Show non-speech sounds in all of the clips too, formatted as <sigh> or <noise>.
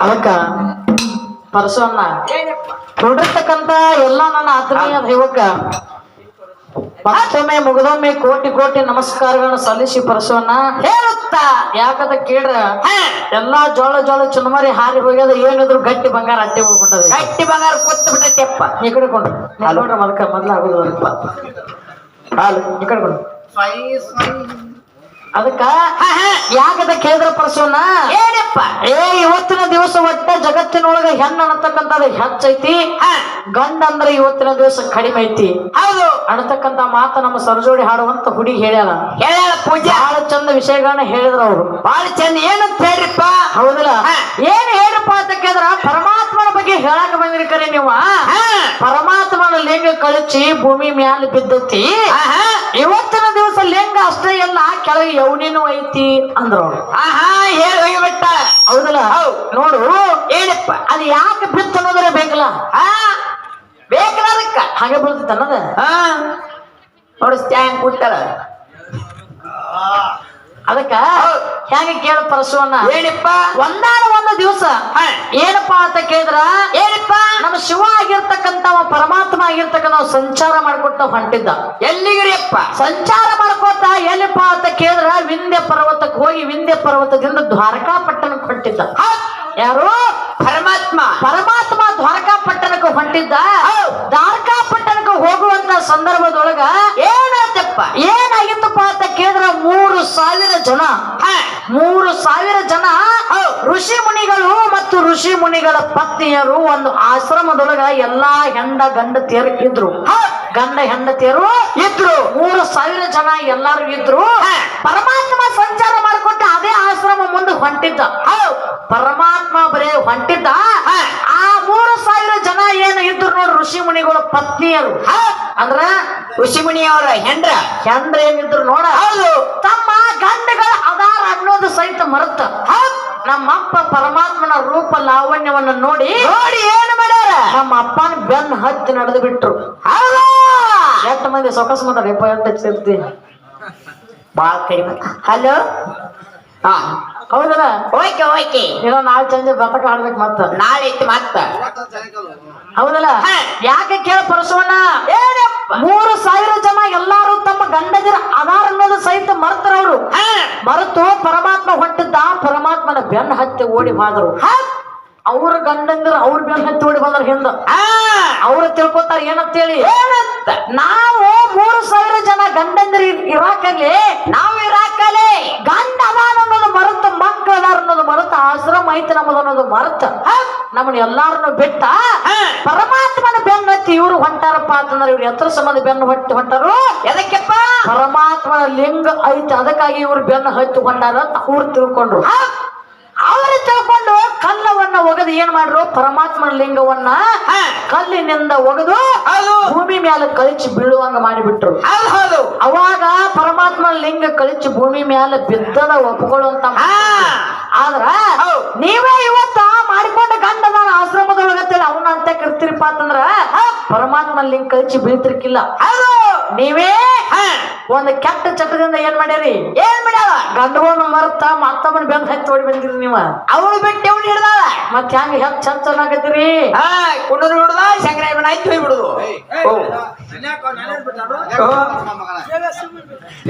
ಅದಕ್ಕ ಪರಸವನ್ನ ನೋಡಿರ್ತಕ್ಕಂತ ಎಲ್ಲ ನನ್ನ ಆತ್ಮೀಯ ದೈವಕ್ಕ ಮತ್ತೊಮ್ಮೆ ಮುಗಿದೊಮ್ಮೆ ಕೋಟಿ ಕೋಟಿ ನಮಸ್ಕಾರಗಳನ್ನು ಸಲ್ಲಿಸಿ ಪರಸವನ್ನ ಹೇಳುತ್ತಾ? ಯಾಕಂತ ಕೇಳ್ರ? ಎಲ್ಲಾ ಜೋಳ ಜೋಳ ಚುನಮರಿ ಹಾರಿ ಹೋಗ್ಯದ ಏನಿದ್ರು ಗಟ್ಟಿ ಬಂಗಾರ ಅಟ್ಟೆ ಹೋಗ್ಕೊಂಡದ ಗಟ್ಟಿ ಬಂಗಾರ ಕೊತ್ತು ಬಿಟ್ಟೈತೆಪ್ಪ. ಈ ಕಡೆ ಕೊಂಡು. ನೋಡ್ರ ಮೊದಕ ಮೊದ್ಲ ಆಗುದಿಲ್ಲಪ್ಪ ಹಾಲು ಈ ಕಡೆ ಕೊಂಡು. ಅದಕ್ಕ ಯಾಕದ ಕೇಳಿದ್ರ ಪರಸವನ್ನ ಏನಪ್ಪ? ಏ ಇವತ್ತಿನ ದಿವಸ ಒಟ್ಟ ಜಗತ್ತಿನೊಳಗ ಹೆಣ್ಣು ಅನ್ನತಕ್ಕಂಥದ್ದು ಹೆಚ್ಚೈತಿ. ಗಂಡ ಅಂದ್ರೆ ಇವತ್ತಿನ ದಿವಸ ಕಡಿಮೆ ಐತಿ. ಹೌದು. ಅನ್ನತಕ್ಕಂತ ಮಾತ ನಮ್ಮ ಸರಜೋಡಿ ಹಾಡುವಂತ ಹುಡಿ ಹೇಳ್ಯಾಳ. ಹೇಳ ಪೂಜೆ. ಬಹಳ ಚಂದ ವಿಷಯಗಳನ್ನ ಹೇಳಿದ್ರು ಅವರು. ಬಹಳ ಚಂದ. ಏನಂತ ಹೇಳ್ರಿಪ್ಪ? ಹೌದಲ್ಲ. ಏನ್ ಹೇಳಪ್ಪ ಅಂತ ಕೇಳಿದ್ರ ಪರಮಾತ್ಮನ ಬಗ್ಗೆ ಹೇಳಕ್ ಬಂದಿರಿ ಕರೆ ನೀವ. ಪರಮಾತ್ಮನ ಲಿಂಗ ಕಳಚಿ ಭೂಮಿ ಮ್ಯಾಲ ಬಿದ್ದತಿ. ಇವತ್ತಿನ ದಿವಸ ಲಿಂಗ ಅಷ್ಟೇ ಎಲ್ಲ ಕೆಳಗೆ ಯೌನಿನೂ ಐತಿ ಅಂದ್ರು ಆಹಾ ಹೇಳಿ ಹೋಗಿಬಿಟ್ಟ ಹೌದಲ್ಲ? ಹೌದ್. ನೋಡು. ಏನಪ್ಪ ಅದು ಯಾಕೆ ಬಿತ್ತು ಅನ್ನೋದ್ರೆ ಬೇಕಲ್ಲ? ಹಾ. ಬೇಕಲ್ಲ ಅದಕ್ಕ? ಹಾಗೆ ಬೀಳ್ತೈತೆ ಅನ್ನೋದ? ಹಾ. ನೋಡು ಸ್ಟ್ಯಾಂಗ್ ಕೊಟ್ಟಾರ. ಅದಕ್ಕ. ಹೆಂಗ ಕೇಳ ಪರಶುವನ್ನ? ಏನಪ್ಪ? ಒಂದಾದ ಒಂದು ದಿವಸ. ಏನಪ್ಪ ಅಂತ ಕೇಳಿದ್ರ? ಏನಪ್ಪ? ನಮ್ಮ ಶಿವ ಆಗಿರ್ತಕ್ಕಂತ ಪರಮಾತ್ಮ ಆಗಿರ್ತಕ್ಕಂಥ ಸಂಚಾರ ಮಾಡ್ಕೊತ ಹೊಂಟಿದ್ದ. ಎಲ್ಲಿಗಿರಿಯಪ್ಪ? ಸಂಚಾರ ಮಾಡ್ಕೊತ ಎಲ್ಲಿಪ್ಪ ಅಂತ ಕೇಳಿದ್ರ? ವಿಂದ್ಯ ಪರ್ವತಕ್ಕೆ ಹೋಗಿ ವಿಂದ್ಯ ಪರ್ವತದಿಂದ ದ್ವಾರಕಾ ಪಟ್ಟಣಕ್ಕೆ ಹೊಂಟಿದ್ದ ಯಾರು? ಪರಮಾತ್ಮ. ಪರಮಾತ್ಮ ದ್ವಾರಕಾ ಪಟ್ಟಣಕ್ಕೆ ಹೊಂಟಿದ್ದ. ದ್ವಾರಕಾ ಪಟ್ಟಣಕ್ಕೆ ಹೋಗುವಂತ ಸಂದರ್ಭದೊಳಗ ಏನಾಯ್ತಪ್ಪ? ಏನಾಗಿತ್ತಪ್ಪ ಅಂತ ಕೇಳಿದ್ರ? ಮೂರು ಸಾವಿರ ಜನ. ಮೂರು ಸಾವಿರ ಜನ. ಋಷಿ ಮುನಿಗಳು ಮತ್ತು ಋಷಿ ಮುನಿಗಳ ಪತ್ನಿಯರು ಒಂದು ಆಶ್ರಮದೊಳಗ ಎಲ್ಲಾ ಹೆಂಡ ಗಂಡತಿಯರು ಇದ್ರು. ಗಂಡ ಹೆಂಡತಿಯರು ಇದ್ರು. ಮೂರು ಸಾವಿರ ಜನ ಎಲ್ಲಾರು ಇದ್ರು. ಪರಮಾತ್ಮ ಸಂಚಾರ ಮಾಡ್ಕೊಟ್ಟ ಅದೇ ಆಶ್ರಮ ಮುಂದೆ ಹೊಂಟಿದ್ದ. ಪರಮಾತ್ಮ ಬರೇ ಹೊಂಟಿದ್ದ. ಆ ಮೂರು ಸಾವಿರ ಜನ ಏನು ಇದ್ರು ನೋಡಿ ಋಷಿ ಮುನಿಗಳ ಪತ್ನಿಯರು. ಅಂದ್ರ? ಋಷಿಮುನಿಯವರ ಹೆಂಡ್ರ? ಹೆಂಡ್ರ ಏನಿದ್ರು ನೋಡ. ಹೌದು. ತಮ್ಮ ಗಂಡಗಳ ಅದಾರ ಅನ್ನೋದು ಸಹಿತ ಮರುತ್ತ ನಮ್ಮಪ್ಪ ಪರಮಾತ್ಮನ ರೂಪ ಲಾವಣ್ಯವನ್ನು ನೋಡಿ ನೋಡಿ ಏನು ಮಾಡ್ಯಾರ? ನಮ್ಮ ಅಪ್ಪನ ಬೆನ್ನ ಹತ್ತಿ ನಡೆದು ಬಿಟ್ರು. ಎಷ್ಟು ಮಂದಿ ಸೊಕಸ್ ಮಾತಾಡಿ ಎಷ್ಟು ಸೇರ್ತಿ ಬಾಳ ಕಡಿಮೆ. ಹಲೋ? ಹಾ. ಹೌದಲ್ಲ? Okay okay. ಏನೋ ನಾಳೆ ಚಂದ ಬತಕ ಆಡ್ಬೇಕು ಮತ್ತ. ನಾಳೆ ಐತಿ ಮತ್ತ. ಹೌದಲ್ಲ. ಯಾಕೆ ಕೇಳ ಪರಶುವಣ್ಣ? ಏನಪ್ಪ? ಮೂರು ಸಾವಿರ ಜನ ಎಲ್ಲಾರು ತಮ್ಮ ಗಂಡದಿರ ಆಧಾರ ಅನ್ನೋದು ಸಹಿತ ಮರ್ತಾರ ಅವರು. ಮರೆತು ಪರಮಾತ್ಮ ಹೊಂಟಿದ್ದ ಪರಮಾತ್ಮನ ಬೆನ್ನ ಹತ್ತಿ ಓಡಿ ಹೋದರು. ಅವ್ರ ಗಂಡಂದ್ರ ಅವ್ರ ಬೆನ್ನ ಹತ್ತಿ ಓಡಿ ಬಂದ್ರ ಹಿಂದ. ಅವ್ರು ತಿಳ್ಕೊತಾರ ಏನಂತೇಳಿ ಏನಂತ? ನಾವು ಮೂರು ಸಾವಿರ ಜನ ಗಂಡಂದ್ರ ಇರಾಕಲ್ಲಿ ನಾವು ಐತಿ ನಮ್ಮದು ಅನ್ನೋದು ಮರತ. ನಮ್ಮನ್ನ ಎಲ್ಲಾರನ್ನು ಬಿಟ್ಟ. ಪರಮಾತ್ಮನ ಬೆನ್ನು ಹತ್ತಿ ಇವರು ಹೊಂಟಾರಪ್ಪ ಅಂತಂದ್ರೆ ಇವ್ರು ಎತ್ತರ ಸಂಬಂಧ ಬೆನ್ನು ಹೊಟ್ಟಿ ಹೊಂಟಾರು. ಎದಕ್ಕೆಪ್ಪ? ಪರಮಾತ್ಮನ ಲಿಂಗ ಐತೆ ಅದಕ್ಕಾಗಿ ಇವ್ರು ಬೆನ್ನು ಹತ್ತು ಹೊಂಟಾರ ಅಂತ ಅವ್ರು ತಿಳ್ಕೊಂಡ್ರು. ಅವರು ತಿಳ್ಕೊಂಡು ಕಲ್ಲವನ್ನ ಒಗದು ಏನ್ ಮಾಡ್ರು? ಪರಮಾತ್ಮನ ಲಿಂಗವನ್ನ ಕಲ್ಲಿನಿಂದ ಒಗದು ಭೂಮಿ ಮ್ಯಾಲ ಕಳಿಸಿ ಬೀಳುವಂಗ ಮಾಡಿಬಿಟ್ರು. ಅವಾಗ ಪರಮಾತ್ಮನ ಲಿಂಗ ಕಳಿಸಿ ಭೂಮಿ ಮ್ಯಾಲ ಬಿದ್ದದ ಒಪ್ಕೊಳ್ಳುವಂತ. ಆದ್ರ. ನೀವೇ ಇವತ್ತ ಮಾಡಿಕೊಂಡ ಗಂಡದ ಆಶ್ರಮದೊಳಗತ್ತೇಳಿ ಅವನ ಅಂತ ಕರ್ತೀರಿಪ್ಪ ಅಂತಂದ್ರ ಪರಮಾತ್ಮ ಲಿಂಕ್ ಕಳಿಸಿ ಬೀಳ್ತಿರ್ಕಿಲ್ಲ. ಹೌದು. ನೀವೇ ಹಾ. ಒಂದ್ ಕೆಟ್ಟ ಚಟದಿಂದ ಏನ್ ಮಾಡ್ಯಾರಿ? ಏನ್ ಮಾಡ್ಯಾವ? ಗಂಡವನ್ನ ಮರ್ತ ಮತ್ತೊಬ್ಬನ ಬೆಂದ ಹತ್ತಿ ಓಡಿ ಬಂದಿರಿ ನೀವ. ಅವಳು ಬಿಟ್ಟು ಅವಳು ಹಿಡ್ದಾಳ? ಮತ್ ಹೆಂಗ ಹೆಚ್ಚ ಚಂದ ಚೆನ್ನಾಗತ್ತೀರಿ ಹಾ ಕುಂಡೂರು ಹಿಡ್ದ ಆಯ್ತು ಹೋಗ್ಬಿಡುದು ಓ.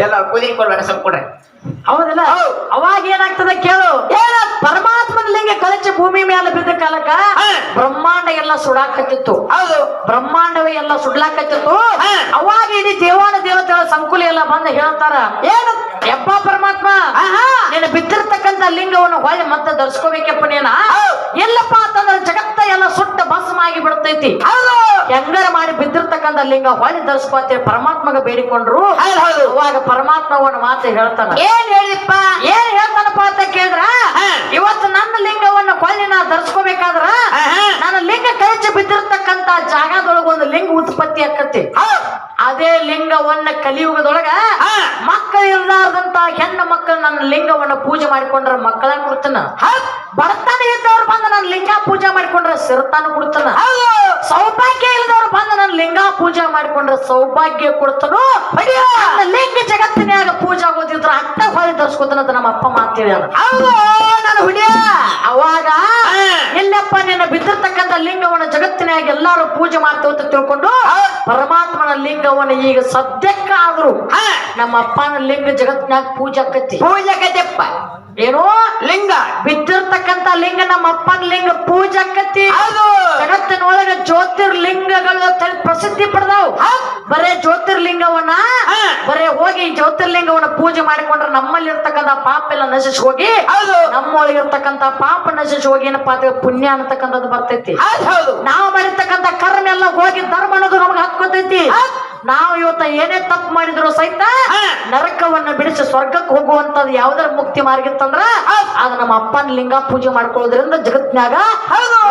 ಎಲ್ಲ ಕೊಡ್ಬೇಡ ಸ್ವಲ್ಪ ಕೊಡ್ರಿ ಹೌದಿಲ್ಲ. ಅವಾಗ ಏನಾಗ್ತದ ಕೇಳು. ಏನ ಪರಮಾತ್ಮನ ಲಿಂಗ ಕಲಚ ಭೂಮಿ ಮೇಲೆ ಬಿದ್ದ ಕಾಲಕ್ಕ ಬ್ರಹ್ಮಾಂಡ ಎಲ್ಲ ಸುಡಾಕತ್ತಿತ್ತು. ಹೌದು. ಬ್ರಹ್ಮಾಂಡವೇ ಎಲ್ಲ ಸುಡ್ಲಾಕತ್ತಿತ್ತು. ಅವಾಗ ಇಡೀ ದೇವಾನ ದೇವತೆಗಳ ಸಂಕುಲ ಎಲ್ಲ ಬಂದು ಹೇಳ್ತಾರ ಏನು ಯಪ್ಪ ಪರಮಾತ್ಮ. ನೀನು ಬಿದ್ದಿರ್ತಕ್ಕಂತ ಲಿಂಗವನ್ನು ಹೊಳೆ ಮತ್ತೆ ಧರಿಸ್ಕೋಬೇಕಪ್ಪ ನೀನ. ಎಲ್ಲಪ್ಪ ಅಂತಂದ್ರೆ ಜಗತ್ತ ಎಲ್ಲ ಸುಟ್ಟ ಭಸ್ಮ ಆಗಿ ಬಿಡ್ತೈತಿ ಹೆಂಗಾರ ಮಾಡಿ ಬಿದ್ದಿರ್ತಕ್ಕಂತ ಲಿಂಗ ಹೊಳೆ ಧರಿಸ್ಕೋತೇವೆ ಪರಮಾತ್ಮಗ ಬೇಡಿಕೊಂಡ್ರು? ಅವಾಗ ಪರಮಾತ್ಮ ಒಂದು ಮಾತು ಹೇಳ್ತಾನ. ಏನ್ ಹೇಳಿಪ್ಪ ಏನ್ ಹೇಳ್ತಾನಪ್ಪ ಅಂತ ಕೇಳಿದ್ರ? ಇವತ್ತು ನನ್ನ ಲಿಂಗವನ್ನು ಕೊಳ್ಳಿ ನಾ ಧರಿಸ್ಕೋಬೇಕಾದ್ರ? ನನ್ನ ಲಿಂಗ ಕೈಚ ಬಿದ್ದಿರ್ತಕ್ಕಂತ ಜಾಗದೊಳಗ ಒಂದು ಲಿಂಗ ಉತ್ಪತ್ತಿ ಆಕತಿ. ಅದೇ ಲಿಂಗವನ್ನ ಕಲಿಯುಗದೊಳಗ ಹಾ. ನನ್ನ ಲಿಂಗವನ್ನ ಪೂಜೆ ಮಾಡಿಕೊಂಡ್ರ ಮಕ್ಕಳ ಕೊಡ್ತಾನ ಬರ್ತಾನೆ ಬಡತನ ಇದ್ದವ್ರು ಬಂದ ನನ್ನ ಲಿಂಗ ಪೂಜೆ ಮಾಡಿಕೊಂಡ್ರ ಸಿರತಾನು ಕೊಡ್ತಾನ. ಸೌಭಾಗ್ಯ ಇಲ್ಲದವ್ರು ಬಂದ ನನ್ನ ಲಿಂಗ ಪೂಜೆ ಮಾಡಿಕೊಂಡ್ರ ಸೌಭಾಗ್ಯ ಕೊಡ್ತಾನೋ ಲಿಂಗ ಜಗತ್ತಿನ್ಯಾಗ ಪೂಜೆ ಆಗೋದಿದ್ರ ಅಟ್ಟ ಹೊಳಿ ಧರಿಸ್ಕೊತಾನಂತ ನಮ್ಮ ಅಪ್ಪ ಮಾತೇಳಿ. ನಾನು ಹುಡಿಯ ಅವಾಗ ಇಲ್ಲಪ್ಪ ಎಲ್ಲಪ್ಪ ನಿನ್ನ ಬಿದ್ದಿರ್ತಕ್ಕಂಥ ಲಿಂಗವನ್ನ ಜಗತ್ತಿನಾಗ ಎಲ್ಲಾರು ಪೂಜೆ ಮಾಡ್ತೇವೆ ಅಂತ ತಿಳ್ಕೊಂಡು. ಪರಮಾತ್ಮನ ಲಿಂಗವನ್ನ ಈಗ ಸದ್ಯಕ್ಕಾದ್ರು ಹಾ. ನಮ್ಮ ಅಪ್ಪನ ಲಿಂಗ ಜಗತ್ತಿನಾಗ ಪೂಜೆ ಆಕತಿ ಪೂಜೆ ಕತೆಪ್ಪ ಏನೋ ಲಿಂಗ ಬಿದ್ದಿರ್ತಕ್ಕಂತ ಲಿಂಗ ನಮ್ಮ ಅಪ್ಪನ ಲಿಂಗ ಪೂಜಕತಿ. ಅದು ಜಗತ್ತಿನೊಳಗ ಜ್ಯೋತಿರ್ಲಿಂಗಗಳು ತಳಿ ಪ್ರಸಿದ್ಧಿ ಪಡೆದವು. ಬರೇ ಜ್ಯೋತಿರ್ಲಿಂಗವನ್ನ. ಬರೇ ಹೋಗಿ ಜ್ಯೋತಿರ್ಲಿಂಗವನ್ನ ಪೂಜೆ ಮಾಡಿಕೊಂಡ್ರೆ ನಮ್ಮಲ್ಲಿ ಇರ್ತಕ್ಕಂತ ಪಾಪ ಎಲ್ಲ ನಶಿಸಿ ಹೋಗಿ ಹೌದು. ನಮ್ಮೊಳಗಿರ್ತಕ್ಕಂಥ ಪಾಪ ನಶಿಸಿ ಹೋಗಿ ಏನಪ್ಪಾ ಅಂದ್ರೆ ಪುಣ್ಯ ಅಂತಕ್ಕಂಥದ್ದು ಬರ್ತೈತಿ. ನಾವು ಮಾಡಿರ್ತಕ್ಕಂತ ಕರ್ಮ ಎಲ್ಲ ಹೋಗಿ ಧರ್ಮ ಅನ್ನೋದು ನಮ್ಗೆ ಹತ್ಕೊತೈತಿ. ನಾವು ಇವತ್ತ ಏನೇ ತಪ್ಪು ಮಾಡಿದ್ರು ಸಹಿತ ನರಕವನ್ನ ಬಿಡಿಸಿ ಸ್ವರ್ಗಕ್ಕೆ ಹೋಗುವಂತದ್ದು ಯಾವ್ದಾರ ಮುಕ್ತಿ ಮಾರ್ಗ ಇತ್ತಂದ್ರ ಅದು ನಮ್ಮ ಅಪ್ಪನ ಲಿಂಗ ಪೂಜೆ ಮಾಡ್ಕೊಳ್ಳೋದ್ರಿಂದ ಜಗತ್ನಾಗ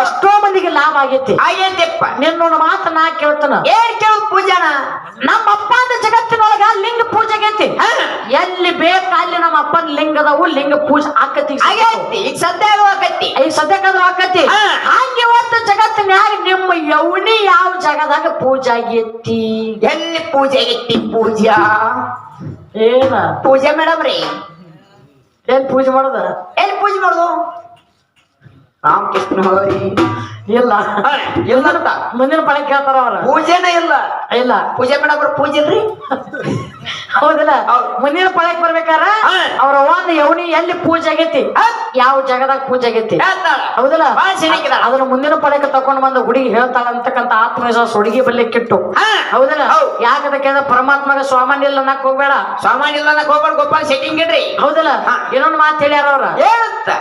ಎಷ್ಟೋ ಮಂದಿಗೆ ಲಾಭ ಆಗೈತಿ. ಆಗೈತೆಪ್ಪ. ನಿನ್ನೊಂದು ಮಾತು ನಾ ಕೇಳ್ತಾನ. ಏನ್ ಕೇಳ ಪೂಜಾನ ನಮ್ಮ ಅಪ್ಪ ಅಂದ ಜಗತ್ತಿನೊಳಗ ಲಿಂಗ ಪೂಜೆ ಆಗೈತಿ. ಎಲ್ಲಿ ಬೇಕ ಅಲ್ಲಿ ನಮ್ಮ ಅಪ್ಪನ ಅದಾವು ಲಿಂಗ ಪೂಜೆ ಆಕತಿ. ಈಗ ಸದ್ಯ ಆಕತಿ. ಈ ಸದ್ಯಕ್ಕಾದ್ರೂ ಆಕತಿ. ಹಂಗೆ ಇವತ್ತು ಜಗತ್ತಿನ್ಯಾಗ ನಿಮ್ಮ ಯೌನಿ ಯಾವ ಜಾಗದಾಗ ಪೂಜೆ ಆಗೈತಿ? ಎಲ್ಲಿ ಪೂಜೆ ಆಗೈತಿ? ಪೂಜಾ. ಏನ? ಪೂಜೆ ಮೇಡಮ್ ರೀ. ಏನ್ ಪೂಜೆ ಮಾಡೋದ? ಎಲ್ಲಿ ಪೂಜೆ ಮಾಡೋದು? ರಾಮಕೃಷ್ಣ ಹರಿ ಇಲ್ಲ. ಇಲ್ಲ ಅಂತ. ಮುಂದಿನ ಪಳೆ ಕೇಳ್ತಾರ ಅವ್ರ. ಪೂಜೆನ ಇಲ್ಲ. ಇಲ್ಲ. ಪೂಜೆ ಮೇಡಮ್ ಪೂಜೆ ಇಲ್ರಿ? ಹೌದಿಲ್ಲ. ಹೌದ್. ಮುಂದಿನ ಪಳೆಗೆ ಬರ್ಬೇಕಾರ. ಅವ್ರ ಯೌನಿ ಎಲ್ಲಿ ಪೂಜೆ ಆಗೈತಿ? ಯಾವ ಜಾಗದಾಗ ಪೂಜೆ ಆಗೈತಿ? ಹೌದಲ್ಲ. ಅದನ್ನ ಮುಂದಿನ ಪಡಕ್ಕೆ ತಕೊಂಡ್ ಬಂದ ಹುಡುಗಿ ಹೇಳ್ತಾಳ ಅಂತಕ್ಕಂತ ಆತ್ಮವಿಶ್ವಾಸ ಹುಡುಗಿ ಬಲ್ಲೆ ಕಿಟ್ಟು. ಹೌದಲ್ಲ? ಕೇಳಿದ್ರೆ ಪರಮಾತ್ಮಗ ಸ್ವಾಮಾನ್ಯ ಇಲ್ಲ ಅನ್ನಕ್ ಹೋಗ್ಬೇಡ. ಸ್ವಾಮಾನ್ಯ ಇಲ್ಲ ನಾಕ್ ಗೋಪಾಲ್ ಗೋಪಾಲ್ ಸೆಟ್ಟಿಂಗ್ ಇಡ್ರಿ. ಹೌದಲ್ಲ? ಏನೋ ಇನ್ನೊಂದು ಮಾತು ಹೇಳ್ಯಾರ ಅವ್ರ?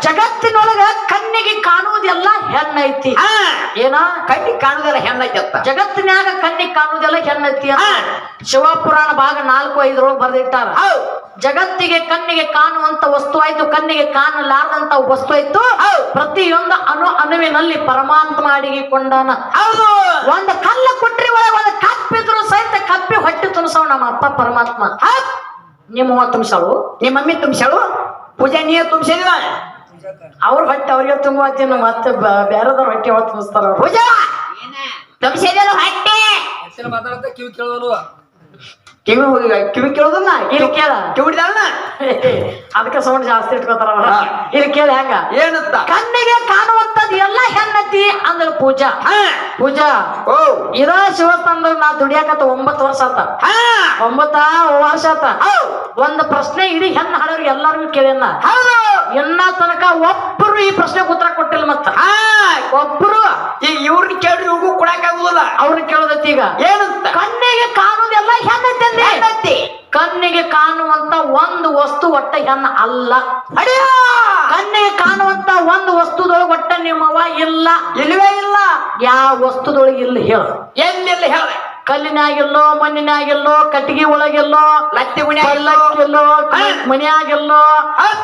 ಜಗತ್ತಿನೊಳಗ ಕಣ್ಣಿಗೆ ಕಾಣುವುದೆಲ್ಲ ಹೆಣ್ಣೈತಿ. ಏನ? ಕಣ್ಣಿಗೆ ಕಾಣುವುದೆಲ್ಲ ಹೆಣ್ಣೈತಿ ಅಂತ ಜಗತ್ತಿನಾಗ ಕಣ್ಣಿಗೆ ಕಾಣುವುದೆಲ್ಲ ಹೆಣ್ಣೈತಿ. ಶಿವಪುರಾಣ ಭಾಗ ನಾಲ್ಕು ಐದರೊಳಗೆ ಬರೆದಿಟ್ಟಾರ. ಜಗತ್ತಿಗೆ ಕಣ್ಣಿಗೆ ಕಾಣುವಂತ ವಸ್ತು ಆಯ್ತು ಕಣ್ಣಿಗೆ ಕಾಣಲಾರದಂತ ವಸ್ತು ಆಯ್ತು. ಹೌದ್. ಪ್ರತಿಯೊಂದು ಅನು ಅನುವಿನಲ್ಲಿ ಪರಮಾತ್ಮ ಅಡಗಿಕೊಂಡಾನ ಹೌದು. ಒಂದು ಕಲ್ಲ ಕೊಟ್ರಿ ಒಳಗೆ ಒಂದು ಕಪ್ಪಿದ್ರು ಸಹಿತ ಕಪ್ಪಿ ಹೊಟ್ಟೆ ತುಂಬಿಸವ್ ನಮ್ಮ ಅಪ್ಪ ಪರಮಾತ್ಮ. ನಿಮ್ಮ ತುಂಬಿಸಳು ನಿಮ್ಮ ಮಮ್ಮಿ ತುಂಬಿಸಳು ಪೂಜೆ ನೀರು ತುಂಬಿಸಿಲ್ಲ ಅವ್ರ ಹೊಟ್ಟೆ ಅವ್ರಿಗೆ ತುಂಬುವತ್ತೇನು ಮತ್ತೆ ಬೇರೆದವ್ರ ಹೊಟ್ಟೆ ಹೊತ್ತು ತುಂಬಿಸ್ತಾರ ಅವ್ರು? ಪೂಜಾ! ತುಂಬಿಸಿದ್ರು ಹೊಟ್ಟೆ? ಮಾತಾಡತ್ತ ಕಿವಿ ಕೇಳೋದು ಕಿವಿ ಕಿವಿ ಕೇಳೋದಲ್ಲ? ಇಲ್ಲಿ ಕೇಳ ಕಿವಿಡ್ದಲ್ಲ <laughs> ಅದಕ್ಕೆ ಸೌಂಡ್ ಜಾಸ್ತಿ ಇಟ್ಕೋತಾರ. ಇಲ್ಲಿ ಕೇಳಿ ಹೆಂಗ? ಏನಂತ? ಕಣ್ಣಿಗೆ ಕಾಣುವಂತದ್ದು ಎಲ್ಲ ಹೆಣ್ಣತಿ ಅಂದ್ರೆ ಪೂಜಾ. ಪೂಜಾ ಓ. ಇದ ಶಿವಸ್ಥಾನದಾಗ ನಾ ದುಡಿಯಾಕತ್ತ ಒಂಬತ್ತು ವರ್ಷ ಆತ. ಒಂಬತ್ತ ವರ್ಷ ಆತ. ಒಂದ್ ಪ್ರಶ್ನೆ ಇಡೀ ಹೆಣ್ಣು ಹಾಡೋರಿಗೆ ಎಲ್ಲಾರ್ಗು ಕೇಳ್ಯನ್ನ. ಹೌದು. ಇನ್ನ ತನಕ ಒಬ್ಬರು ಈ ಪ್ರಶ್ನೆ ಉತ್ತರ ಕೊಟ್ಟಿಲ್ಲ ಮತ್ತ. ಹಾ ಒಬ್ರು ಈ ಇವ್ರನ್ನ ಕೇಳಿ ಇವ್ರಿಗೂ ಕೊಡಕ್ಕಾಗುದಿಲ್ಲ ಅವ್ರನ್ನ ಕೇಳೋದತ್ತ ಈಗ. ಏನು ಕಣ್ಣಿಗೆ ಕಾಣುವುದೆಲ್ಲ ಹೆಣ್ಣೈತೆ ಅಂದೆ. ಏನಂತಿ ಕಣ್ಣಿಗೆ ಕಾಣುವಂತ ಒಂದು ವಸ್ತು ಒಟ್ಟ ಹೆಣ್ಣ ಅಲ್ಲ. ಅಡಿಯ! ಕಣ್ಣಿಗೆ ಕಾಣುವಂತ ಒಂದು ವಸ್ತುದೊಳಗೆ ಒಟ್ಟ ನಿಮ್ಮವ ಇಲ್ಲ. ಇಲ್ವೇ ಇಲ್ಲ. ಯಾವ ವಸ್ತುದೊಳಗೆ ಇಲ್ಲ ಹೇಳ. ಎಲ್ಲಿ ಹೇಳ. ಕಲ್ಲಿನಾಗಿಲ್ಲೋ ಮಣ್ಣಿನಾಗಿಲ್ಲೋ ಕಟ್ಟಿಗೆ ಒಳಗಿಲ್ಲೋ ಲತ್ತಿ ಹಾ. ಮನ್ಯಾಗಿಲ್ಲೋ.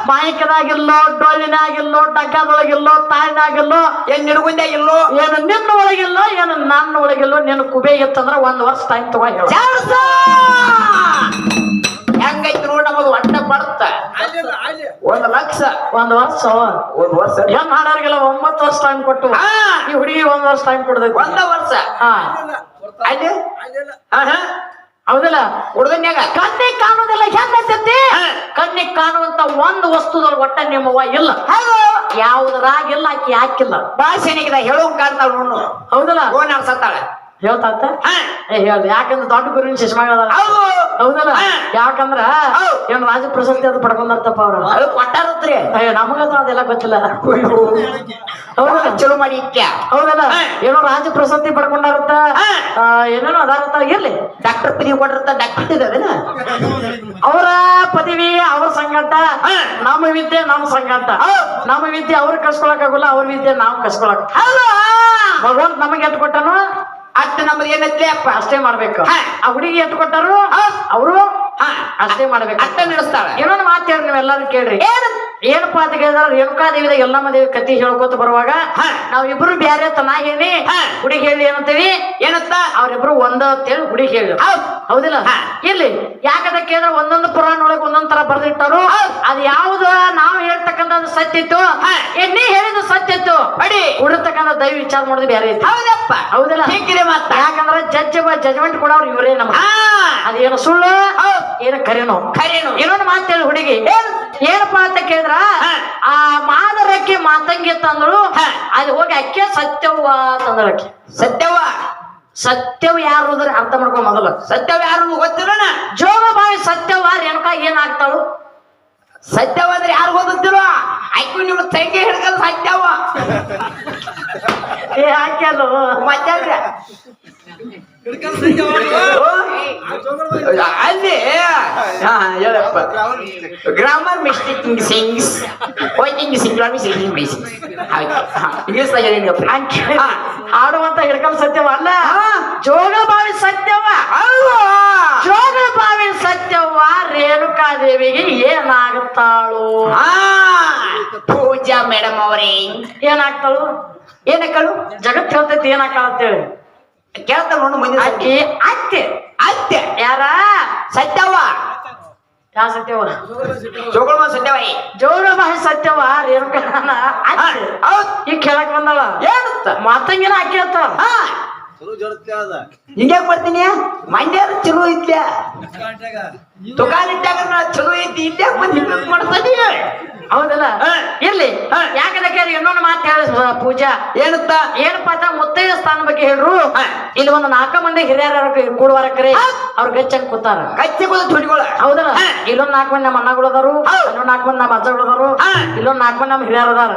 ಮಾಯಕದಾಗಿಲ್ಲೋ ಡೊಳ್ಳಿನಾಗಿಲ್ಲೋ ಡಗ್ಗದೊಳಗಿಲ್ಲೋ ತಾಯಿನಾಗಿಲ್ಲೋ ಏನ್ ನಿಡ್ಗುಂದೆ ಇಲ್ಲೋ? ಏನು ನಿನ್ನ ಒಳಗಿಲ್ಲೋ ಏನು ನನ್ನ ಒಳಗಿಲ್ಲೋ ನಿನ್ನ ಕುಬೆ ಇತ್ತಂದ್ರ ಒಂದ್ ವರ್ಷ ಟೈಮ್ ತಗೋ ಹೇಳ! ಹೆಂಗೈತಿ ನೋಡ್ ನಮಗ್ ಒಟ್ಟ ಬಡ್ತ ಒಂದ್ ಲಕ್ಷ. ಒಂದ್ ವರ್ಷ ಒಂದ್ ವರ್ಷ? ಏನ್ ಮಾಡೋರ್ಗೆಲ್ಲ ಒಂಬತ್ತು ವರ್ಷ ಟೈಮ್ ಕೊಟ್ಟು? ಹಾ. ಈ ಹುಡುಗಿ ಒಂದ್ ವರ್ಷ ಟೈಮ್ ಕೊಡ್ದ ಒಂದ ವರ್ಷ? ಹಾ. ಅಲ್ಲಿ? ಹೌದಿಲ್ಲ? ಹುಡುಗನ್ಯಾಗ ಕಣ್ಣಿಗೆ ಕಾಣುವುದಿಲ್ಲ ಹೆಂಗೈತಿ. ಕಣ್ಣಿಗೆ ಕಾಣುವಂತ ಒಂದು ವಸ್ತುದ ಒಟ್ಟ ನಿಮ್ಮವ್ವ ಇಲ್ಲ. ಹೌದು. ಯಾವ್ದ್ರಾಗಿಲ್ಲ ಆಕಿ ಹಾಕಿಲ್ಲ ಭಾಷೆನಿಗಿದ ಹೇಳೋ ಕಾಣ್ತಾಳ ನೋಡು. ಹೌದಲ್ಲ? ಓ ನಾವ್ ಸತ್ತಾಳ ಹೇಳ್ತಾತ ಹಾ. ಏ ಹೇಳ ಯಾಕಂದ್ರೆ ದೊಡ್ಡ ಗುರುವಿನ ಶಿಶುಮಗಳ ಹೌದು. ಹೌದಲ್ಲ. ಯಾಕಂದ್ರ. ಏನ್ ರಾಜ ಪ್ರಶಸ್ತಿ ಅದು ಪಡ್ಕೊಂಡಂತಪ್ಪ ಅವ್ರು? ಅದು ಕೊಟ್ಟಾರತ್ರಿ. ಅಯ್ಯೋ ನಮಗದು ಅದೆಲ್ಲ ಗೊತ್ತಿಲ್ಲ. ಹೌದಲ್ಲ? ಚಲೋ ಮಾಡಿ ಹೌದಲ್ಲ. ಏನೋ ರಾಜ ಪ್ರಶಸ್ತಿ ಪಡ್ಕೊಂಡಾರತ್ತ ಏನೇನೋ ಅದಾರತ್ತ ಇರ್ಲಿ. ಡಾಕ್ಟರ್ ಪದವಿ ಕೊಟ್ಟಿರ್ತ ಡಾಕ್ಟರ್ ಇದಾವೇನ ಅವರ ಪದವಿ ಅವ್ರ ಸಂಗಟ ನಮ್ಮ ವಿದ್ಯೆ ನಮ್ಮ ಸಂಗಟ. ನಮ್ಮ ವಿದ್ಯೆ ಅವ್ರ ಕಸ್ಕೊಳಕ್ ಆಗುಲ್ಲ ಅವ್ರ ವಿದ್ಯೆ ನಾವು ಕಸ್ಕೊಳಕ್ ಭಗವಂತ ನಮಗೆ ಎಟ್ಟು ಕೊಟ್ಟನು ಅತ್ತ ನಮ್ದು ಏನೈತಿ? ಅಪ್ಪ ಅಷ್ಟೇ ಮಾಡ್ಬೇಕು. ಆ ಹುಡುಗಿ ಎತ್ತು ಕೊಟ್ಟರು. ಅವರು? ಹಾ. ಅಷ್ಟೇ ಮಾಡ್ಬೇಕು. ಅತ್ತ ನಡೆಸ್ತಾಳೆ. ಏನೋ ಮಾತು ಹೇಳ್ರಿ ನೀವೆಲ್ಲರೂ ಕೇಳ್ರಿ. ಏನು? ಏನಪ್ಪಾ ಅಂತ ಕೇಳಿದ್ರೆ ರೇಣುಕಾದೇವಿದ ಎಲ್ಲಮ್ಮ ದೇವಿ ಕತ್ತಿ ಹೇಳ್ಕೊತ ಬರುವಾಗ. ನಾವಿಬ್ರು ಬ್ಯಾರೆ ತನ ಹೇಳಿ ಹುಡುಗಿ ಹೇಳಿ ಏನಂತೀವಿ? ಏನಂತ ಅವ್ರಿಬ್ರು ಒಂದ ಅಂತೇಳಿ ಹುಡುಗಿ ಹೇಳಿ. ಹೌದಿಲ್ಲ. ಇಲ್ಲಿ ಯಾಕಂತ ಕೇಳಿದ್ರೆ ಒಂದೊಂದು ಪುರಾಣ ಒಳಗೆ ಒಂದೊಂದ್ ತರ ಬರ್ದಿಟ್ಟಾರು. ಅದ್ ಯಾವ್ದು ನಾವು ಹೇಳ್ತಕ್ಕಂಥ ಸತ್ಯ ಇತ್ತು? ನೀ ಹೇಳಿದ ಸತ್ಯ ಇತ್ತು. ಅಡಿ ಉಳಿರ್ತಕ್ಕಂಥ ದೈವ ವಿಚಾರ ಮಾಡೋದು ಬೇರೆ ಇತ್ತು. ಹೌದಪ್ಪ. ಹೌದಿಲ್ಲ? ಯಾಕಂದ್ರೆ ಜಡ್ಜ್ ಜಜ್ಮೆಂಟ್ ಕೊಡೋರು ಇವರೇ ನಮ್ಮ ಹಾ. ಅದೇನು ಸುಳ್ಳು? ಏನ ಏನು ಕರೆನೋ. ಏನೋ ಮಾತೇಳಿ ಮಾತು ಹೇಳಿ ಹುಡುಗಿ. ಏನಪ್ಪಾ ಅಂತ ಕೇಳಿದ್ರ. ಆ ಮಾದರಕ್ಕೆ ಮಾತಂಗಿ ತಂದಳು. ಅಲ್ಲಿ ಹೋಗಿ ಅಕ್ಕೆ ಸತ್ಯವ್ವ ತಂದಳಕ್ಕೆ ಸತ್ಯವ್ವ? ಸತ್ಯವ್ ಯಾರು ಅಂದ್ರೆ ಅರ್ಥ ಮಾಡ್ಕೊ ಮೊದಲು. ಸತ್ಯವ ಯಾರು ಗೊತ್ತಿರೋಣ ಜೋಗಬಾವಿ ಸತ್ಯವ್ವ ಎನಕ ಏನಾಗ್ತಾಳು? ಸತ್ಯವ ಅಂದ್ರೆ ಯಾರು ಗೊತ್ತಿರೋ ಅಕ್ಕಿ ನಿಮ್ಮ ತಂಗಿ ಹಿಡ್ಕಲ್ ಸತ್ಯವ ಏ ಹಾಕ್ಯಲು ಮತ್ತೆ ಅಲ್ಲಿ ಹಾ ಹೇಳಪ್ಪ. Grammar mistaking things writing singular mistaking basics English ದಾಗ ಹೇಳಿ ಹಾ. ಆಡುವಂತ ಹಿಡ್ಕಲ್ ಸತ್ಯವ ಅಲ್ಲ? ಜೋಗ ಬಾವಿ ಸತ್ಯವ. ಸತ್ಯವ್ವ ಜೋಗಬಾವಿ ಸತ್ಯವ್ವ ರೇಣುಕಾದೇವಿಗೆ ಏನಾಗುತ್ತಾಳು? ಪೂಜಾ ಮೇಡಮ್ ಅವರೇ ಏನಾಗ್ತಾಳು? ಏನಕ್ಕಳು? ಜಗತ್ ಹೇಳ್ತೈತಿ ಏನಾಗ್ತಾಳ ಅಂತೇಳಿ ಕೇಳ್ತಾವ ನೋಡು ಮುಂದಿನ ಅಕ್ಕಿ ಅತ್ತೆ ಅತ್ತೆ. ಯಾರ? ಸತ್ಯವ ಯಾ ಸತ್ಯವ ಜೋಗುಳಮ್ಮ ಸತ್ಯವ ಜೋಗಬಾವಿ ಸತ್ಯವ್ವ ರೇಣುಕಾನ ಅತ್ತೆ ಹೌದ್. ಈಗ ಕೇಳಕ್ ಬಂದಳ. ಹೇಳುತ್ತ ಮಾತಂಗಿನ ಅಕ್ಕಿ ಅಂತ ಹಾ. ಹಿಂಗ್ಯಾಕ್ ಮಾಡ್ತೀನಿ? ಮಂಡ್ಯ ಚಲೋ ಐತ್ಲ. ತುಕಾಲಿಟ್ಟಾಗ ಚಲೋ ಐತಿ ಇಲ್ಲೇ ಬಂದು ಮಾಡ್ತಾನೆ ಹೌದಲ್ಲ. ಇರ್ಲಿ. ಯಾಕಂದ್ರೆ ಇನ್ನೊಂದು ಮಾತು ಹೇಳ ಪೂಜಾ. ಏನಂತ? ಏನಪ್ಪಾ ಅಂತ ಮುತ್ತೈದ ಸ್ಥಾನ ಬಗ್ಗೆ ಹೇಳ್ರು. ಇಲ್ಲಿ ಒಂದು ನಾಲ್ಕು ಮಂದಿ ಹಿರಿಯರ ಕೂಡುವಾರಕ್ರಿ ಅವ್ರ ಗಚ್ಚಂಗ್ ಕೂತಾರ. ಬಂದು ತುಡಿಗಳ ಹೌದಲ್ಲ. ಇಲ್ಲೊಂದ್ ನಾಲ್ಕು ಮಂದಿ ನಮ್ಮ ಅಣ್ಣಗಳು ಅದಾರು. ಇನ್ನೊಂದ್ ನಾಲ್ಕು ಮಂದಿ ನಮ್ಮ ಅಜ್ಜಗಳು ಅದಾರು. ಇಲ್ಲೊಂದ್ ನಾಲ್ಕು ಮಂದಿ ನಮ್ಮ ಹಿರಿಯರು ಅದಾರ.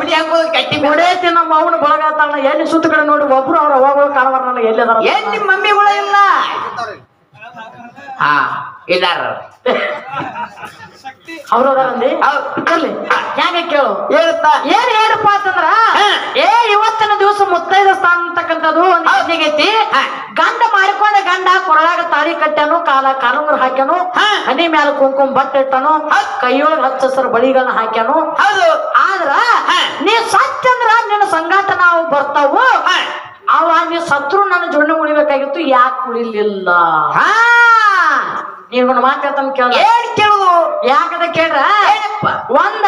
ಹುಡಿ ಹಾಕೋದು ಕಟ್ಟಿ. ಹೊಡೇತಿ ನಮ್ಮ ಅವನು ಬಳಗತ್ತಾಳ ಎಲ್ಲಿ ಸುತ್ತ ಕಡೆ ನೋಡಿ ಒಬ್ರು ಅವ್ರ ಅವಾಗ ಕಾಣವಾರ ನನಗೆ ಎಲ್ಲಿ ಅದಾರ ಏನ್ ನಿಮ್ಮ ಮಮ್ಮಿಗಳ ಇಲ್ಲ? ಹಾ ಇದಾರ ಅವ್ರು. ಇರ್ಲಿ. ಹೆಂಗ ಕೇಳು? ಏನಪ್ಪ ಏನ್ ಏನಪ್ಪ ಅಂತಂದ್ರ. ಏ ಇವತ್ತಿನ ದಿವಸ ಮುತ್ತೈದ ಸ್ಥಾನ ಅಂತಕ್ಕಂಥದ್ದು ಒಂದು ಹಾ. ಗಂಡ ಮಾಡಿಕೊಂಡ ಗಂಡ ಕೊರಳಾಗ ತಾಳಿ ಕಟ್ಟ್ಯಾನು ಕಾಲ ಕಾನೂರು ಹಾಕ್ಯಾನು. ಹನಿ ಮ್ಯಾಲ ಕುಂಕುಮ ಬಟ್ಟೆ ಇಟ್ಟನು. ಕೈಯೊಳಗ ಹಚ್ಚ ಹಸರು ಬಳಿಗಳನ್ನ ಹಾಕ್ಯಾನು. ಹೌದು. ಆದ್ರ. ನೀ ಸತ್ಯಂದ್ರ ನಿನ್ನ ಸಂಗಾಟ ನಾವು ಬರ್ತಾವು. ಹಾ. ನೀವು ಸತ್ರು ನನ್ನ ಜೋಡಿ ಉಳಿಬೇಕಾಗಿತ್ತು ಯಾಕೆ ಉಳಿಲಿಲ್ಲ? ಹಾ. ನೀನು ಮಾತಾಡ್ತಾನ ಕೇಳ? ಕೇಳುದು ಕೇಳ್ರ? ಒಂದ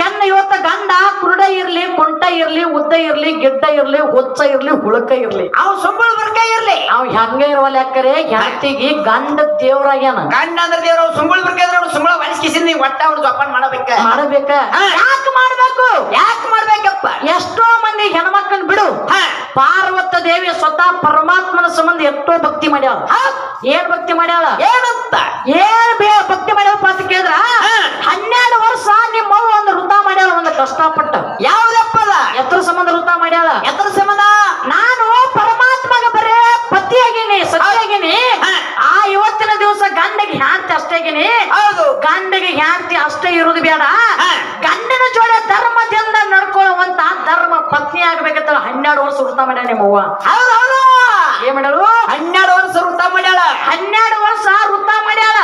ಹೆಣ್ಣ ಇವತ್ತ ಗಂಡ ಕುರುಡ ಇರ್ಲಿ ಕುಂಟ ಇರ್ಲಿ ಉದ್ದ ಇರ್ಲಿ ಗಿಡ್ಡ ಇರ್ಲಿ ಹುಚ್ಚ ಇರ್ಲಿ ಹುಳಕ ಇರ್ಲಿ. ಅವ್ ಸುಂಬಳ ಬರ್ಕ ಇರ್ಲಿ. ಅವ್ ಹೆಂಗ ಇರುವ ಲೆಕ್ಕರೆ ಹೆಂಡತಿಗೆ ಗಂಡ ದೇವ್ರಾಗ್ಯಾನ ಗಂಡ ಅಂದ್ರೆ ದೇವ್ರ ಸುಂಬಳ ಬರ್ಕ ಇದ್ರೆ ಅವ್ರು ಸುಂಬಳ ಒಲಿಸ್ಕಿಸಿ ನೀವು ಒಟ್ಟ ಅವ್ರು ಜೋಪಾನ ಮಾಡಬೇಕ. ಮಾಡಬೇಕ. ಯಾಕೆ ಮಾಡ್ಬೇಕು? ಯಾಕೆ ಮಾಡ್ಬೇಕಪ್ಪ? ಎಷ್ಟೋ ಮಂದಿ ಹೆಣ್ಮಕ್ಳನ್ ಬಿಡು. ಪಾರ್ವತ ದೇವಿ ಸ್ವತಃ ಪರಮಾತ್ಮನ ಸಂಬಂಧ ಎಷ್ಟೋ ಭಕ್ತಿ ಮಾಡ್ಯಾಳ. ಏನ್ ಭಕ್ತಿ ಮಾಡ್ಯಾಳ? ಏನಂತ? ಏನ್ ಭಕ್ತಿ ಮಾಡ್ಯಾಳ ಅಂತ ಕೇಳಿದ್ರ. ಹನ್ನೆರಡು ವರ್ಷ ನಿಮ್ಮ ಅವ್ವ ಒಂದು ವೃತ್ತ ಮಾಡ್ಯಾಳ ಒಂದು ಕಷ್ಟಪಟ್ಟ. ಯಾವ್ದಪ್ಪ ಎತ್ತರ ಸಂಬಂಧ ವೃತ್ತ ಮಾಡ್ಯಾಳ. ಎತ್ತರ ಸಂಬಂಧ? ನಾನು ಪರಮಾತ್ಮಗ ಬರೇ ಪತಿಯಾಗಿನಿ ಸತ್ಯಾಗಿನಿ. ಆ ಇವತ್ತಿನ ದಿವಸ ಗಂಡಗೆ ಹ್ಯಾಂತಿ ಅಷ್ಟೇ ಆಗಿನಿ. ಹೌದು. ಗಂಡಗೆ ಹ್ಯಾಂತಿ ಅಷ್ಟೇ ಇರುದು ಬೇಡ. ಗಂಡನ ಜೋಡಿ ಧರ್ಮದಿಂದ ನಡ್ಕೊಳ್ಳುವಂತ ಧರ್ಮ ಪತ್ನಿ ಆಗ್ಬೇಕಂತ ಹನ್ನೆರಡು ವರ್ಷ ವೃತ್ತ ಮಾಡ್ಯಾಳ ನಿಮ್ಮವ್ವ ಹೌದು ಹೌದು. ಏನ್ ಮಾಡಲು ಹನ್ನೆರಡು ವರ್ಷ ವೃತ್ತ ಮಾಡ್ಯಾಳ ಹನ್ನೆರಡು ವರ್ಷ ವೃತ ಮಾಡ್ಯಾಳ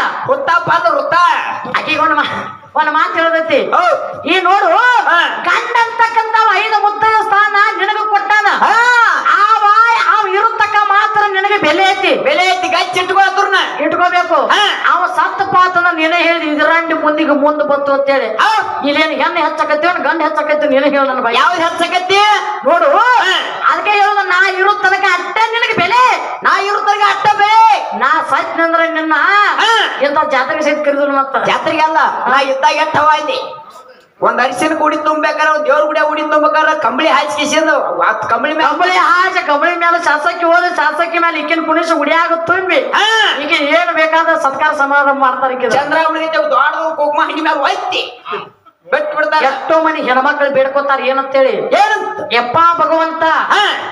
ವೃತ್ತಪ್ಪ ಅದು ವೃತ್ತ ಆಕಿಗೆ ಒಂದು ಮಾ ಒಂದು ಮಾತು ಹೇಳ್ದೈತಿ ಹೌದ್. ಈ ನೋಡು ಹಾ. ಗಂಡ ಅಂತಕ್ಕಂತ ಐದು ಮುತ್ತೈದ ಸ್ಥಾನ ನಿನಗ ಕೊಟ್ಟಾನ ಹಾ. ಆವ ಅವ ಇರುತ್ತಕ್ಕ ಮಾತ್ರ ನಿನಗೆ ಬೆಲೆ ಐತಿ ಬೆಲೆ ಐತಿ ಗಚ್ಚ ಇಟ್ಕೊಳತ್ರನ ಇಟ್ಕೋಬೇಕು ಹಾ. ಅವ ಸತ್ತಪ್ಪ ಅಂತಂದ್ರ ನೀನೇ ಹೇಳಿ ಇದ್ರಂಡಿ ಮುಂದಿಗೆ ಮುಂದೆ ಬಂತು ಅಂತೇಳಿ ಹೌದ್. ಇಲ್ಲೇನು ಹೆಣ್ಣು ಹೆಚ್ಚಕತ್ತಿ ಗಂಡ ಹೆಚ್ಚಕತ್ತಿ ನೀನೇ ಹೇಳ ನನ್ನ ಬಾಯಿ ಯಾವ್ದು ಹಚ್ಚಕತ್ತಿ ನೋಡು ಅದಕ್ಕೆ ಹೇಳುದು ನಾ ಇರೋ ತನಕ ಅಟ್ಟೆ ನಿನಗೆ ಬೆಲೆ ನಾ ಇರ್ತರ್ಗ ಅಟ್ಟ ಬೆಲೆ ನಾ ಸತ್ನಂದ್ರ ನಿನ್ನ ಹಾ. ಜಾತ್ರೆಗೆ ಸೇರಿ ಸಹಿತ ಕರೆದ್ರು ಮತ್ತ? ಜಾತ್ರೆಗೆ ಅಲ್ಲ ನಾ ಇದ್ದಾಗ ಎಟ್ಟವ ಒಂದ್ ಅರಿಶಿನ ಗುಡಿ ತುಂಬೇಕಾರೆ ಒಂದ್ ದೇವ್ರ ಗುಡಿ ಗುಡಿ ತುಂಬಬೇಕಾರ ಕಂಬಳಿ ಹಾಸಿಗೆಸಿಂದು ಕಂಬಳಿ ಮೇಲೆ ಕಂಬಳಿ ಹಾಸ ಕಂಬಳಿ ಮೇಲೆ ಶಾಸಕಿ ಹೋದ್ರೆ ಶಾಸಕಿ ಮೇಲೆ ಈಕಿನ ಕುಣಿಸಿ ಗುಡಿಯಾಗ ತುಂಬಿ. ಈಗ ಏನ್ ಬೇಕಾದ ಸತ್ಕಾರ ಸಮಾರಂಭ ಮಾಡ್ತಾರೆ. ಚಂದ್ರಾವಳಿ ದೊಡ್ಡ ಕುಕ್ಮ ಹಣ್ಣಿ ಮೇಲೆ ಒತ್ತಿ. ಬಿಟ್ಟು ಬಿಡ್ತಾರೆ. ಎಷ್ಟೋ ಮನಿ ಹೆಣ್ಮಕ್ಳು ಬೇಡ್ಕೋತಾರ ಏನಂತೇಳಿ? ಹೇಳಿ ಯಪ್ಪ ಭಗವಂತ.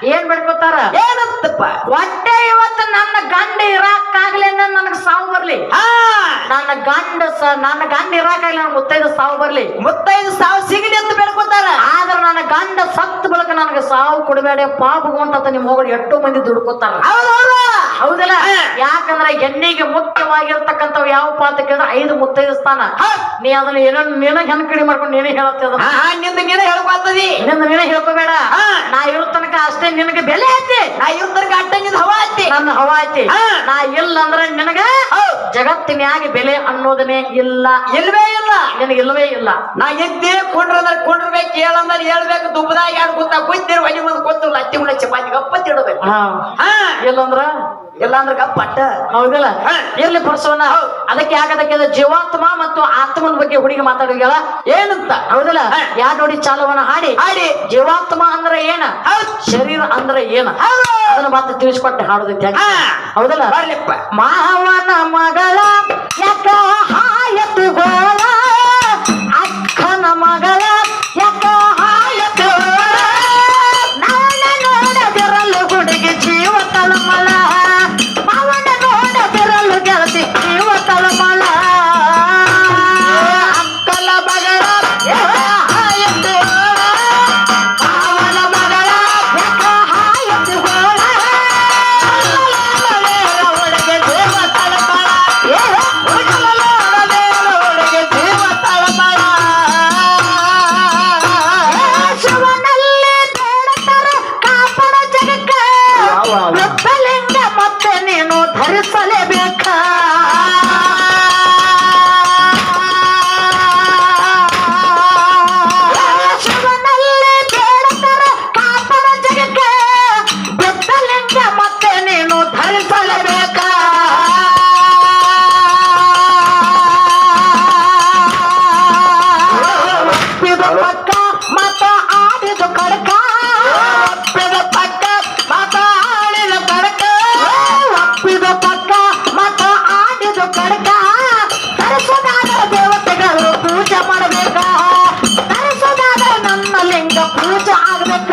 ಏನ್ ಬೇಡ್ಕೋತಾರ? ಏನಂತಪ್ಪ? ಒಟ್ಟೆ ಇವತ್ತು ನನ್ನ ಗಂಡ ಇರಾಕಾಗ್ಲಿ ನನಗ್ ಸಾವು ಬರ್ಲಿ. ಹಾ. ನನ್ನ ಗಂಡ ನನ್ನ ಗಂಡ ಇರಾಕಾಗ್ಲಿ ನನ್ ಮುತ್ತೈದು ಸಾವು ಬರ್ಲಿ. ಮುತ್ತೈದು ಸಾವು ಸಿಗಲಿ ಅಂತ ಬೇಡ್ಕೊತಾರ. ಆದ್ರೆ ನನ್ನ ಗಂಡ ಸತ್ತು ಬಳಕ ನನಗೆ ಸಾವು ಕೊಡಬೇಡ ಪಾಪ ಅಂತ ನಿಮ್ಮ ಹೋಗಿ ಎಷ್ಟೋ ಮಂದಿ ದುಡ್ಕೋತಾರ. ಹೌದಲ್ಲ? ಯಾಕಂದ್ರೆ ಹೆಣ್ಣಿಗೆ ಮುಖ್ಯವಾಗಿರ್ತಕ್ಕಂಥವ್ ಯಾವ ಪಾತ ಕೇಳಿದ್ರೆ ಐದು ಮುತ್ತೈದು ಸ್ಥಾನ. ನೀ ಅದನ್ನ ಏನೋ ನೀನ ಹೆಣ್ ಕಡಿ ಮಾಡ್ಕೊಂಡು ನೀನೇ ಹೇಳತ್ತೆ ಹಾ ನಿಂದ ನೀನ ಹೇಳ್ಕೊತದಿ ನಿಂದ ನೀನೇ ಹೇಳ್ಕೋಬೇಡ. ನಾ ಇರೋ ತನಕ ಅಷ್ಟೇ ನಿನಗೆ ಬೆಲೆ ಐತಿ. ನಾ ಇರೋ ತನಕ ಅಷ್ಟೇ ನಿನ್ ಹವಾ ಐತಿ. ನನ್ನ ಹವಾ ಐತಿ. ನಾ ಇಲ್ಲ ಅಂದ್ರೆ ನಿನಗ ಜಗತ್ತಿನ್ಯಾಗ ಬೆಲೆ ಅನ್ನೋದನ್ನೇ ಇಲ್ಲ. ಇಲ್ವೇ ಇಲ್ಲ. ನಿನಗಿಲ್ಲವೇ ಇಲ್ಲ. ನಾ ಎದ್ದೇ ಕೊಂಡ್ರಂದ್ರ ಹೇಳಂದ್ರ ಹೇಳ್ಬೇಕು ದುಬ್ಬದಾಗ ಯಾರು ಕೂತ ಕುಯ್ತಿರು ಮನೆ ಮುಂದೆ ಕೂತು ಲತ್ತಿ ಚಪಾತಿ ಗಪ್ಪ ತಿಡಬೇಕು ಹಾ. ಇಲ್ಲಂದ್ರ ಇಲ್ಲ ಅಂದ್ರೆ ಗಪ್ಪಟ್ಟ ಹೌದಲ್ಲ? ಇರ್ಲಿ ಎಲ್ಲಿ ಪರಸವನ್ನ ಅದಕ್ಕೆ ಯಾಕದಕ್ಕೆ ಜೀವಾತ್ಮ ಮತ್ತು ಆತ್ಮನ ಬಗ್ಗೆ ಹುಡುಗಿ ಮಾತಾಡಿದ್ಯಲ್ಲ ಏನಂತ? ಹೌದಲ್ಲ. ಯಾ ನೋಡಿ ಚಾಲವನ್ನ ಹಾಡಿ? ಹಾಡಿ. ಜೀವಾತ್ಮ ಅಂದ್ರೆ ಏನ? ಶರೀರ ಅಂದ್ರೆ ಏನ. ಅದನ್ನ ಮಾತ್ರ ತಿಳಿಸ್ಕೊಟ್ಟೆ ಹಾಡೋದಕ್ಕೆ. ಹೌದಲ್ಲ? ಮಾವನ ಮಗಳ ಯಾಕ ಹಾಯತು ಗೋಳ ಅಕ್ಕನ ಮಗಳ ಪೂಜೆ ಆಗ್ಬೇಕ